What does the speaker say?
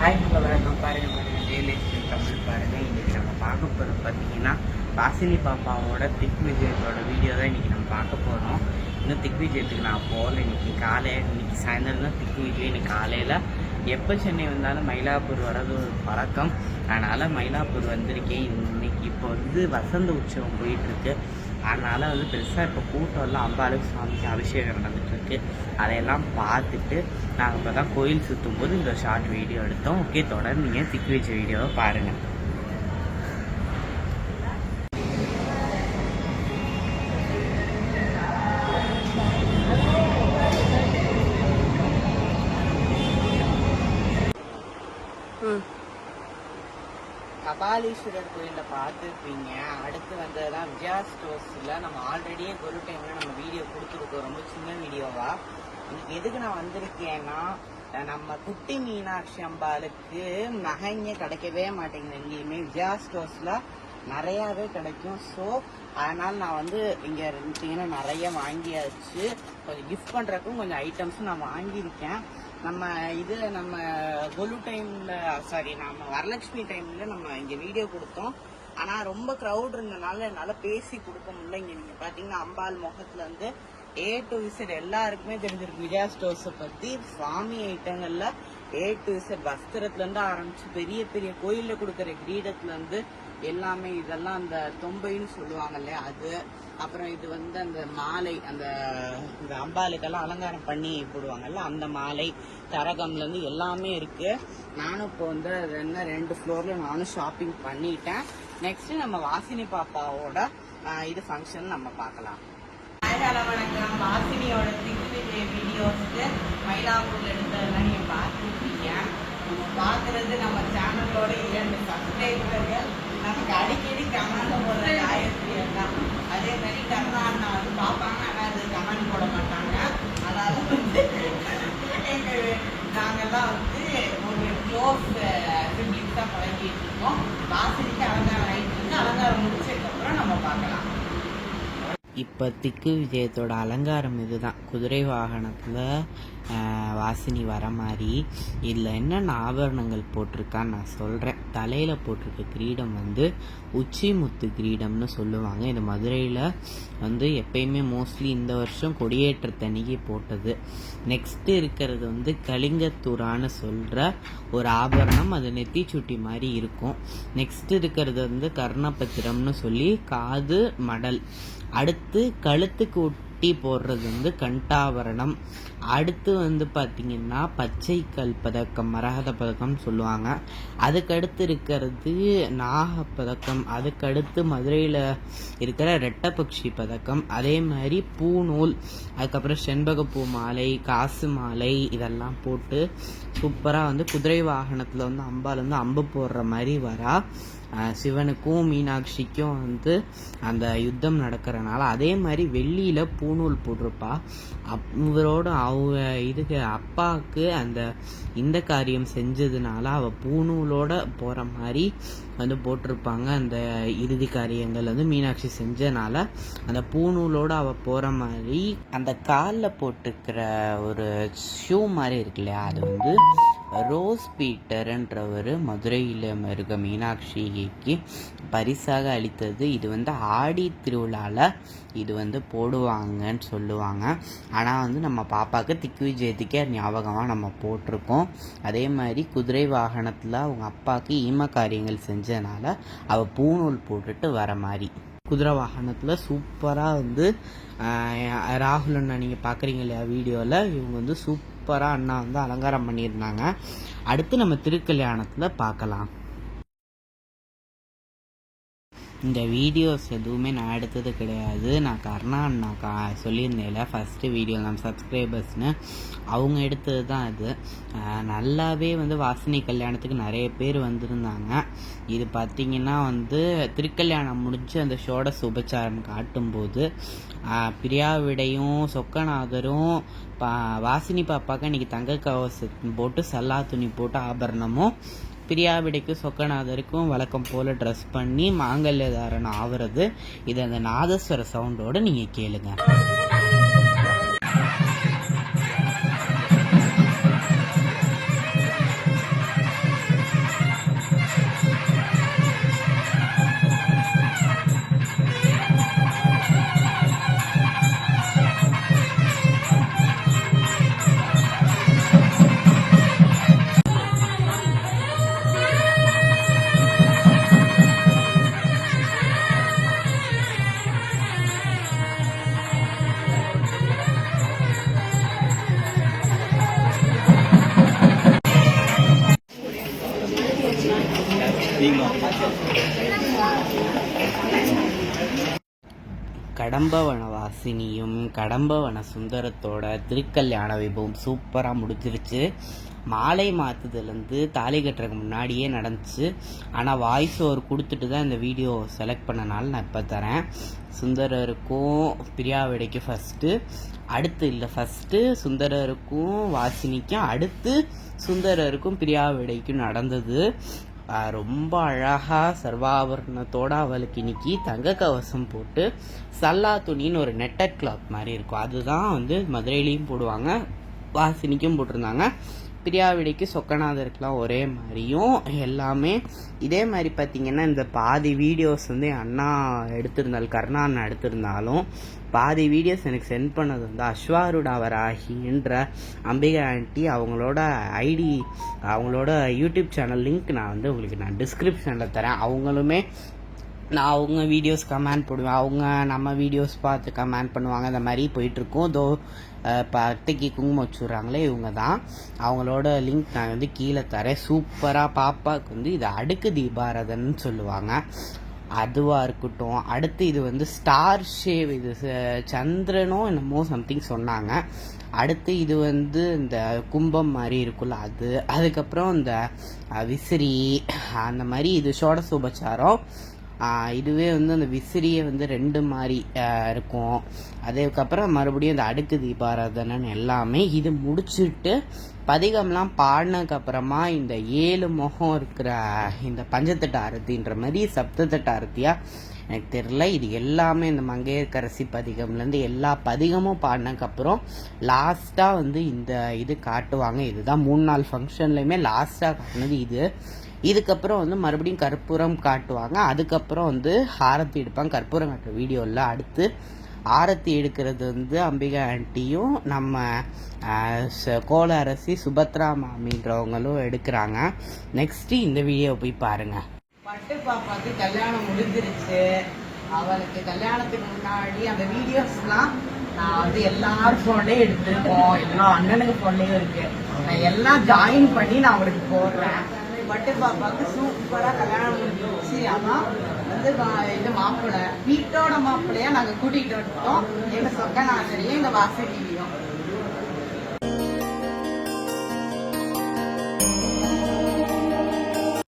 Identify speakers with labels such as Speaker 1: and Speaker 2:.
Speaker 1: Hi hello வணக்கம் பாருங்க பாருங்க டெய்லி தமிழ் பாருங்க இன்னைக்கு நம்ம பார்க்க போகிறது பார்த்தீங்கன்னா வாசினி பாப்பாவோட திக் விஜயத்தோட வீடியோ தான் இன்றைக்கி நம்ம பார்க்க போகிறோம் இன்னும் திக் விஜயத்துக்கு நான் போகல இன்னைக்கு காலையில் இன்றைக்கி சாயந்தரம் தான் திக் விஜய் இன்னைக்கு காலையில் எப்போ சென்னை வந்தாலும் மயிலாப்பூர் வர்றது ஒரு பழக்கம். அதனால் மயிலாப்பூர் வந்திருக்கேன் இன்னைக்கு இப்போ வந்து வசந்த உற்சவம் போயிட்டுருக்கு. அதனால் வந்து பெருசாக இப்போ கூட்டம் எல்லாம் அம்பாளுக்கு சுவாமிக்கு அபிஷேகம் நடந்துகிட்ருக்கு அதையெல்லாம் பார்த்துட்டு நாங்கள் இப்போ தான் கோயில் சுற்றும் போது இந்த ஷார்ட் வீடியோ எடுத்தோம். ஓகே தொடர்ந்து நீங்கள் திக்கு வச்ச வீடியோவை பாருங்கள் கபாலீஸ்வரர் கோயிலில் பார்த்துருப்பீங்க. அடுத்து வந்ததுதான் விஜயா ஸ்டோர்ஸில் நம்ம ஆல்ரெடியே ஒரு டைமில் நம்ம வீடியோ கொடுத்துருக்கோம். ரொம்ப சின்ன வீடியோவா இன்னைக்கு எதுக்கு நான் வந்திருக்கேன்னா நம்ம குட்டி மீனாட்சி அம்பாளுக்கு நகைங்க கிடைக்கவே மாட்டேங்குது எங்கேயுமே. விஜயா ஸ்டோர்ஸில் நிறையாவே கிடைக்கும். ஸோ அதனால் நான் வந்து இங்கே இருந்துட்டீங்கன்னா நிறைய வாங்கியாச்சு. கொஞ்சம் கிஃப்ட் பண்ணுறக்கும் கொஞ்சம் ஐட்டம்ஸும் நான் வாங்கியிருக்கேன். நம்ம இது நம்ம கொலு டைம்ல சாரி நம்ம வரலட்சுமி டைம்ல நம்ம இங்க வீடியோ கொடுத்தோம். ஆனா ரொம்ப க்ரௌட் இருந்தனால என்னால பேசி கொடுக்க முடியல. இங்க நீங்க பாத்தீங்கன்னா அம்பாள் முகத்துல இருந்து ஏ டு விசிட் எல்லாருக்குமே தெரிஞ்சிருக்கு. விஜயா ஸ்டோர்ஸை பத்தி சுவாமி ஐட்டங்கள்ல ஏ டு விசிட் வஸ்திரத்துல இருந்து ஆரம்பிச்சு பெரிய பெரிய கோயில்ல கொடுக்கற கிரீடத்துல இருந்து எல்லாமே இதெல்லாம் அந்த தொம்பைன்னு சொல்லுவாங்க இல்லையா அது. அப்புறம் இது வந்து அந்த மாலை அந்த இந்த அம்பாளுக்கெல்லாம் அலங்காரம் பண்ணி போடுவாங்கல்ல அந்த மாலை தரகம்ல இருந்து எல்லாமே இருக்கு. நானும் இப்போ வந்து என்ன ரெண்டு ஃப்ளோர்ல நானும் ஷாப்பிங் பண்ணிட்டேன். நெக்ஸ்ட் நம்ம வாசினி பாப்பாவோட இது ஃபங்க்ஷன் நம்ம பார்க்கலாம். ஹலோ வணக்கம். வாசினியோட திக்கு வீடியோஸ்க்கு மயிலாப்பூர்ல எடுத்ததெல்லாம் நீங்க பார்த்துருக்கீங்க நம்ம நம்ம சேனலோட இரண்டு சப்ஸ்கிரைபர்கள் நமக்கு அடிக்கடி கமெண்ட் போடுற காயத்ரி தான் அதே மாதிரி கருணா அண்ணா வந்து பார்ப்பாங்க. ஆனால் அது கமெண்ட் போட மாட்டாங்க. அதாவது வந்து எங்கள் நாங்கள்லாம் வந்து ஒரு க்ளோஸ் சிப்ளிங்ஸ் தான் பழகிட்டு இருக்கோம். வாசலிக்கு அலங்காரம் ஆயிட்டு இருக்கு. அலங்காரம் முடிச்சதுக்கப்புறம் நம்ம பார்க்கலாம். இப்போ திக்கு விஜயத்தோட அலங்காரம் இதுதான். குதிரை வாகனத்தில் வாசினி வர மாதிரி. இதில் என்னென்ன ஆபரணங்கள் போட்டிருக்கான்னு நான் சொல்கிறேன் தலையில் போட்டிருக்க கிரீடம் வந்து உச்சி முத்து கிரீடம்னு சொல்லுவாங்க. இது மதுரையில் வந்து எப்பயுமே மோஸ்ட்லி இந்த வருஷம் கொடியேற்றத்தன்னைக்கு போட்டது. நெக்ஸ்ட்டு இருக்கிறது வந்து கலிங்கத்தூரான்னு சொல்கிற ஒரு ஆபரணம். அது நெத்திச்சுட்டி மாதிரி இருக்கும். நெக்ஸ்ட் இருக்கிறது வந்து கர்ணபத்திரம்னு சொல்லி காது மடல். அடுத்து கழுத்துக்கு ஒட்டி போடுறது வந்து கண்டாவரணம் அடுத்து வந்து பார்த்தீங்கன்னா பச்சை கல் பதக்கம் மரகத பதக்கம் சொல்லுவாங்க. அதுக்கடுத்து இருக்கிறது நாக பதக்கம் அதுக்கடுத்து மதுரையில் இருக்கிற ரெட்டப்பக்ஷி பதக்கம் அதே மாதிரி பூநூல் அதுக்கப்புறம் செண்பகப்பூ மாலை காசு மாலை இதெல்லாம் போட்டு சூப்பராக வந்து குதிரை வாகனத்தில் வந்து அம்பாள் வந்து அம்பு போடுற மாதிரி வரா. சிவனுக்கும் மீனாட்சிக்கும் வந்து அந்த யுத்தம் நடக்கிறனால அதே மாதிரி வெள்ளியில் பூ பூநூல் போட்டிருப்பா. அப் இவரோட அவங்க இதுக்கு அப்பாவுக்கு அந்த இந்த காரியம் செஞ்சதுனால அவள் பூநூலோட போகிற மாதிரி வந்து போட்டிருப்பாங்க. அந்த இறுதி காரியங்கள் வந்து மீனாட்சி செஞ்சனால அந்த பூநூலோட அவள் போகிற மாதிரி அந்த காலில் போட்டிருக்கிற ஒரு ஷூ மாதிரி இருக்கு இல்லையா அது வந்து ரோஸ் பீட்டர்ன்றவர் மதுரையில் இருக்க மீனாட்சிக்கு பரிசாக அளித்தது. இது வந்து ஆடி திருவிழாவில் இது வந்து போடுவாங்க. போடுவாங்கன்னு சொல்லுவாங்க. ஆனால் வந்து நம்ம பாப்பாவுக்கு திக்கு விஜயத்துக்கே ஞாபகமாக நம்ம போட்டிருக்கோம். அதே மாதிரி குதிரை வாகனத்தில் அவங்க அப்பாவுக்கு ஈம காரியங்கள் செஞ்சதுனால அவள் பூநூல் போட்டுட்டு வர மாதிரி. குதிரை வாகனத்தில் சூப்பராக வந்து ராகுல் அண்ணா நீங்கள் பார்க்குறீங்க இல்லையா வீடியோவில் இவங்க வந்து சூப்பராக அண்ணா வந்து அலங்காரம் பண்ணியிருந்தாங்க. அடுத்து நம்ம திருக்கல்யாணத்தில் பார்க்கலாம் இந்த வீடியோஸ் எதுவுமே நான் எடுத்தது கிடையாது. நான் கர்ணா அண்ணா கா சொல்லியிருந்தேன்ல ஃபஸ்ட்டு வீடியோ நம்ம சப்ஸ்கிரைபர்ஸ்னு அவங்க எடுத்தது தான் அது. நல்லாவே வந்து வாசினி கல்யாணத்துக்கு நிறைய பேர் வந்திருந்தாங்க. இது பார்த்திங்கன்னா வந்து திருக்கல்யாணம் முடிஞ்சு அந்த ஷோட சுபச்சாரம் காட்டும்போது பிரியாவிடையும் சொக்கநாதரும் பா வாசினி பாப்பாக்கு இன்னைக்கு தங்க கவசம் போட்டு சல்லா துணி போட்டு ஆபரணமும் பிரியாவிடைக்கும் சொக்கநாதருக்கும் வழக்கம் போல் ட்ரெஸ் பண்ணி மாங்கல்ய தாரணம் ஆவறது. இது அந்த நாதஸ்வர சவுண்டோட நீங்கள் கேளுங்க. கடம்பவன வாசினியும் கடம்பவன சுந்தரத்தோட திருக்கல்யாண வைபவம் சூப்பராக முடிஞ்சிருச்சு. மாலை மாற்றுதுலேருந்து தாலி கட்டுறதுக்கு முன்னாடியே நடந்துச்சு. ஆனால் வாய்ஸ் ஓவர் கொடுத்துட்டு தான் இந்த வீடியோ செலக்ட் பண்ணனால நான் இப்போ தரேன். சுந்தரருக்கும் பிரியாவிடைக்கும் ஃபஸ்ட்டு அடுத்து இல்லை ஃபஸ்ட்டு சுந்தரருக்கும் வாசினிக்கும் அடுத்து சுந்தரருக்கும் பிரியாவிடைக்கும் நடந்தது. ரொம்ப அழகாக சர்வாபரணத்தோடு அவளுக்கு இன்னைக்கு தங்க கவசம் போட்டு சல்லா துணின்னு ஒரு நெட்டட் கிளாத் மாதிரி இருக்கும். அதுதான் வந்து மதுரையிலையும் போடுவாங்க வாசினிக்கும் போட்டிருந்தாங்க. பிரியாவிடைக்கு சொக்கநாதருக்குலாம் ஒரே மாதிரியும் எல்லாமே. இதே மாதிரி பார்த்தீங்கன்னா இந்த பாதி வீடியோஸ் வந்து என் அண்ணா எடுத்திருந்தால் கருணா அண்ணா எடுத்திருந்தாலும் பாதி வீடியோஸ் எனக்கு சென்ட் பண்ணது வந்து அஸ்வாருடா வராகின்ற அம்பிகா ஆண்டி அவங்களோட ஐடி அவங்களோட யூடியூப் சேனல் லிங்க் நான் வந்து உங்களுக்கு நான் டிஸ்கிரிப்ஷனில் தரேன். அவங்களுமே நான் அவங்க வீடியோஸ் கமெண்ட் போடுவேன். அவங்க நம்ம வீடியோஸ் பார்த்து கமெண்ட் பண்ணுவாங்க. அந்த மாதிரி போயிட்டுருக்கோம். தோ இப்போ அத்தைக்கு குங்குமம் வச்சுடுறாங்களே இவங்க தான் அவங்களோட லிங்க் நான் வந்து கீழே தரேன். சூப்பராக பாப்பாவுக்கு வந்து இது அடுக்கு தீபாரதன் சொல்லுவாங்க. அதுவாக இருக்கட்டும். அடுத்து இது வந்து ஸ்டார் ஷேவ் இது சந்திரனோ என்னமோ சம்திங் சொன்னாங்க. அடுத்து இது வந்து இந்த கும்பம் மாதிரி இருக்குல்ல அது. அதுக்கப்புறம் இந்த விசிறி அந்த மாதிரி இது சோடச இதுவே வந்து அந்த விசிறியை வந்து ரெண்டு மாதிரி இருக்கும். அதுக்கப்புறம் மறுபடியும் அந்த அடுக்கு தீபாராதனன் எல்லாமே இது முடிச்சுட்டு பதிகம்லாம் பாடினதுக்கப்புறமா இந்த ஏழு முகம் இருக்கிற இந்த பஞ்சத்தட்ட ஆரத்தின்ற மாதிரி சப்தத்தட்ட ஆரத்தியா? எனக்கு தெரில இது எல்லாமே இந்த மங்கையர்கரசி பதிகம்லேருந்து எல்லா பதிகமும் பாடினதுக்கப்புறம் லாஸ்ட்டாக வந்து இந்த இது காட்டுவாங்க. இதுதான் மூணு நாள் ஃபங்க்ஷன்லையுமே லாஸ்ட்டாக காட்டினது இது. இதுக்கப்புறம் வந்து மறுபடியும் கற்பூரம் காட்டுவாங்க. அதுக்கப்புறம் வந்து ஆரத்தி எடுப்பாங்க கற்பூரம் காட்டுற வீடியோவில் அடுத்து ஆரத்தி எடுக்கிறது வந்து அம்பிகா ஆண்டியும் நம்ம கோல அரசி சுபத்ரா மாமின்றவங்களும் எடுக்கிறாங்க. நெக்ஸ்ட் இந்த வீடியோ போய் பாருங்க. பட்டு பாப்பாக்கு கல்யாணம் முடிஞ்சிருச்சு. அவளுக்கு கல்யாணத்துக்கு முன்னாடி அந்த வீடியோஸ்லாம் நான் வந்து எல்லார் ஃபோன்லயும் எடுத்திருக்கோம். எல்லா அண்ணனுக்கு ஃபோன்லயும் இருக்கு. நான் எல்லாம் ஜாயின் பண்ணி நான் அவளுக்கு போடுறேன். பட்டு பாப்பாக்கு சூப்பரா கல்யாணம் முடிஞ்சிருச்சு. அதான் வந்து இது மாப்பிள்ளை வீட்டோட மாப்பிள்ளையா நாங்க கூட்டிகிட்டு வந்துட்டோம். எங்க சொக்கநாதரையும் எங்க வாசகியும்